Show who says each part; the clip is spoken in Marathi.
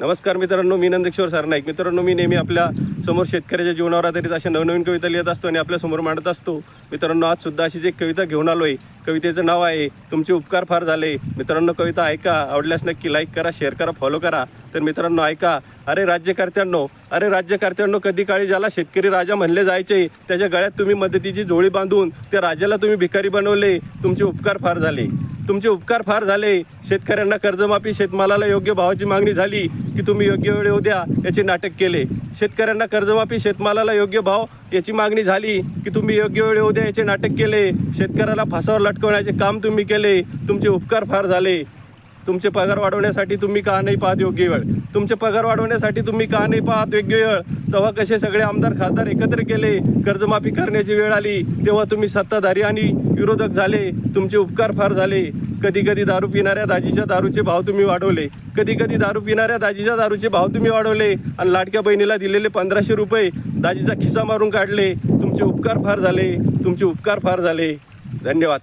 Speaker 1: नमस्कार मित्रांनो मी नंदेश्वर सरनाईक. मित्रांनो मी नेहमी आपल्यासमोर शेतकऱ्याच्या जीवनावर आधारित अशा नवनवीन कविता लिहित असतो आणि आपल्यासमोर मांडत असतो. मित्रांनो आज सुद्धा अशीच एक कविता घेऊन आलो आहे कवितेचं नाव आहे तुमचे उपकार फार झाले. मित्रांनो कविता ऐका आवडल्यास नक्की लाईक करा शेअर करा फॉलो करा. तर मित्रांनो ऐका. अरे राज्यकर्त्यांनो अरे राज्यकर्त्यांनो कधी काळी ज्याला शेतकरी राजा म्हणले जायचे त्याच्या गळ्यात तुम्ही मदतीची जोळी बांधून त्या राजाला तुम्ही भिकारी बनवले तुमचे उपकार फार झाले. तुमचे उपकार फार झाले. शेतकऱ्यांना कर्जमाफी शेतमालाला योग्य भावाची मागणी झाली की तुम्ही योग्य वेळ येऊ द्या याचे नाटक केले. शेतकऱ्यांना कर्जमाफी शेतमालाला योग्य भाव याची मागणी झाली की तुम्ही योग्य वेळ येऊ द्या याचे नाटक केले. शेतकऱ्याला फासावर लटकवण्याचे काम तुम्ही केले. तुमचे उपकार फार झाले. तुमचे पगार वाढवण्यासाठी तुम्ही का नाही पाहत योग्य वेळ? तुमचे पगार वाढवण्यासाठी तुम्ही का नाही पाहत योग्य वेळ? तेव्हा कसे सगळे आमदार खासदार एकत्र केले कर्जमाफी करण्याची वेळ आली तेव्हा तुम्ही सत्ताधारी आणि विरोधक झाले तुमचे उपकार फार झाले. कधी कधी दारू पिणाऱ्या दाजीच्या दारूचे भाव तुम्ही वाढवले. कधी कधी दारू पिणाऱ्या दाजीच्या दारूचे भाव तुम्ही वाढवले. आणि लाडक्या बहिणीला दिलेले पंधराशे रुपये दाजीचा खिसा मारून काढले. तुमचे उपकार फार झाले. तुमचे उपकार फार झाले. धन्यवाद.